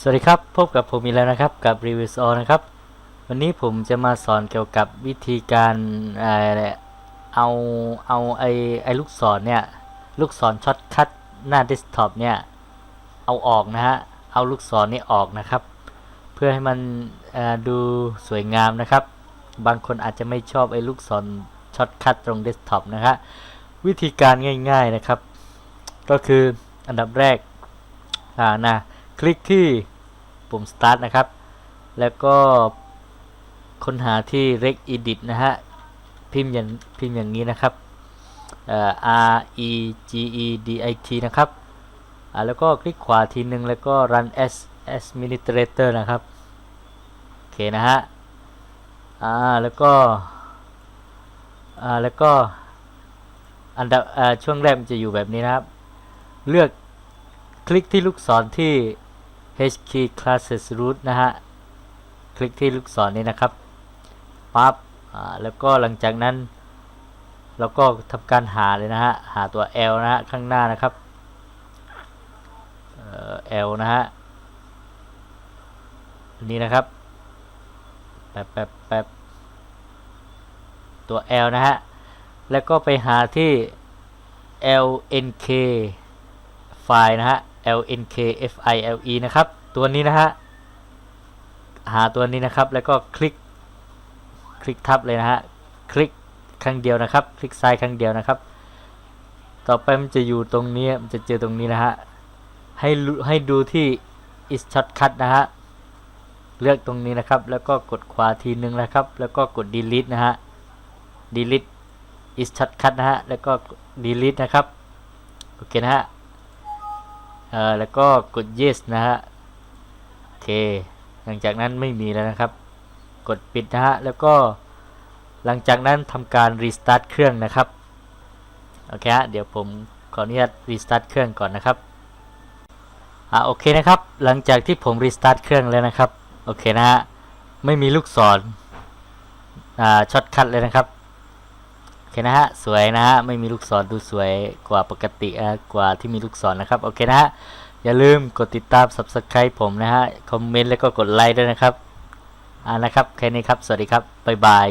สวัสดีครับ พบกับผมอีกแล้วนะครับกับ r e v i e w All นะครับ วันนี้ผมจะมาสอนเกี่ยวกับวิธีการเอ่อเอาเอาไอไอลูกศรเนี่ย ลูกศรช็อตคัทหน้าเดสก์ท็อปเนี่ย เอาออกนะฮะ เอาลูกศรนี้ออกนะครับ เพื่อให้มันดูสวยงามนะครับ บางคนอาจจะไม่ชอบไอ้ลูกศรช็อตคัทตรงเดสก์ท็อปนะฮะวิธีการง่าย ๆนะครับ ก็คืออันดับแรกอ่านะคลิกที่ ปุ่ม start นะครับ แล้วก็ค้นหาที่ rec edit นะฮะ พิมพ์อย่างพิมพ์อย่างนี้นะครับเอ่อ r e g e d i t นะครับอ่าแล้วก็คลิกขวาทีหนึ่งแล้วก็ run as administrator นะครับ โอเคนะฮะอ่าแล้วก็อ่าแล้วก็อันดับอ่าช่วงแรกมันจะอยู่แบบนี้นะครับ เลือกคลิกที่ลูกศรที่ h key classes root นะฮะ คลิกที่ลูกศรนี้นะครับปั๊บอ่าแล้วก็หลังจากนั้น เราก็ทำการหาเลยนะฮะ หาตัว L นะฮะ ข้างหน้านะครับ L นะฮะนนี้นะครับแป๊บแป๊บแป๊บตัว L นะฮะ แล้วก็ไปหาที่ lnk ไฟล์นะฮะ lnkfile นะครับ ตัวนี้นะฮะ หาตัวนี้นะครับ แล้วก็คลิก คลิกทับเลยนะฮะ คลิกครั้งเดียวนะครับ คลิกซ้ายครั้งเดียวนะครับ ต่อไปมันจะอยู่ตรงนี้ มันจะเจอตรงนี้นะฮะ ให้ให้ดูที่ is shortcut นะฮะ เลือกตรงนี้นะครับ แล้วก็กดขวาทีนึงนะครับ แล้วก็กด delete นะฮะ delete is shortcut นะฮะ แล้วก็ delete นะครับ โอเคนะฮะ อ่อแล้วก็กด yes นะฮะโอเค หลังจากนั้นไม่มีแล้วนะครับ กดปิดนะฮะแล้วก็หลังจากนั้นทำการ restart เครื่องนะครับโอเคฮะเดี๋ยวผมขออนุญาต restart เครื่องก่อนนะครับอ่าโอเคนะครับ หลังจากที่ผม restart เครื่องแล้วนะครับโอเคนะฮะไม่มีลูกศรอ่าช็อตคัทเลยนะครับ อเคนะฮะสวยนะฮะไม่มีลูกศรดูสวยกว่าปกตินะกว่าที่มีลูกศรนะครับโอเคนะฮะอย่าลืมกดติดตาม subscribe ผมนะฮะคอมเมนต์แล้วก็กดไลค์ด้วยนะครับอ่านะครับแค่นี้ครับ สวัสดีครับบ๊ายบาย